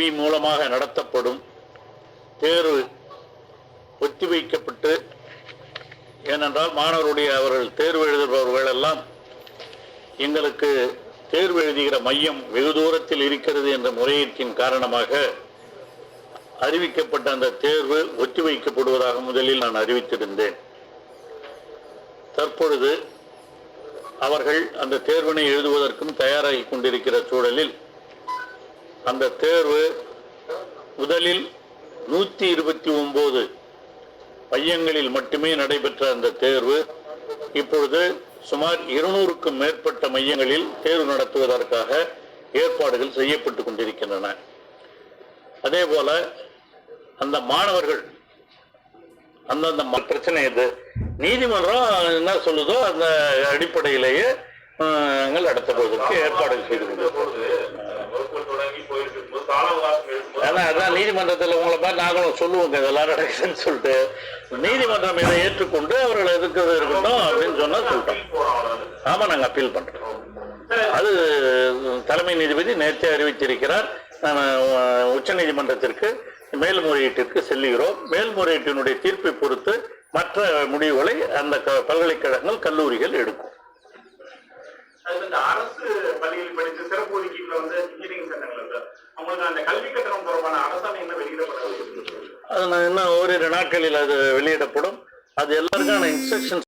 B மூலமாக நடத்தப்படும் தேர்வு ஒத்திவைக்கப்பட்டு ஏனென்றால் மாணவருடைய அவர்கள் தேர்வு எழுதுபவர்கள் எல்லாம் எங்களுக்கு தேர்வு எழுதுகிற மையம் வெகு தூரத்தில் இருக்கிறது என்ற முறையீட்டின் காரணமாக அறிவிக்கப்பட்ட அந்த தேர்வு ஒத்திவைக்கப்படுவதாக முதலில் நான் அறிவித்திருந்தேன். தற்பொழுது அவர்கள் அந்த தேர்வினை எழுதுவதற்கும் தயாராகி கொண்டிருக்கிற சூழலில் அந்த தேர்வு முதலில் நூற்றி இருபத்தி ஒம்பது மையங்களில் மட்டுமே நடைபெற்ற அந்த தேர்வு. இப்பொழுது சுமார் இருநூறுக்கும் மேற்பட்ட மையங்களில் தேர்வு நடத்துவதற்காக ஏற்பாடுகள் செய்யப்பட்டு கொண்டிருக்கின்றன. அதே போல அந்த மாணவர்கள் அந்தந்த ம- பிரச்சனை இது நீதிமன்றம் என்ன சொல்லுதோ அந்த அடிப்படையிலேயே அஹ், நடத்தப்படுவதற்கு ஏற்பாடுகள் செய்து கொண்டிருக்கிறோம். அவகாசம் அதான் நீதிமன்றத்தில் உங்களை மாதிரி நாங்களும் சொல்லுவோங்க இதெல்லாம் நடக்குதுன்னு சொல்லிட்டு. நீதிமன்றம் இதை ஏற்றுக்கொண்டு அவர்கள் எதுக்குறது இருக்கட்டும் அப்படின்னு சொன்னா சொல்லிட்டோம். போறோம் அவ்வளவுதான். ஆமா நாங்க அப்பீல் பண்றோம். அது தலைமை நீதிபதி நேற்றே அறிவித்திருக்கிறார். உச்ச நீதிமன்றத்திற்கு மேல்முறையீட்டிற்கு செல்லுகிறோம். மேல்முறையீட்டினுடைய தீர்ப்பை பொறுத்து மற்ற முடிவுகளை அந்த பல்கலைக்கழகங்கள் கல்லூரிகள் எடுக்கும். அரசு பள்ளியில் படித்து சிறப்பு ஒதுக்கீட்டில் வந்து இன்ஜினியரிங் சட்டங்கள் அவங்களுக்கு அந்த கல்வி தொடர்பான அரசாணை என்ன வெளியிடப்படாது அது நான் இன்னும் ஓரிரு நாட்களில் அது வெளியிடப்படும். அது எல்லாருக்கான இன்ஸ்ட்ரக்ஷன்ஸ்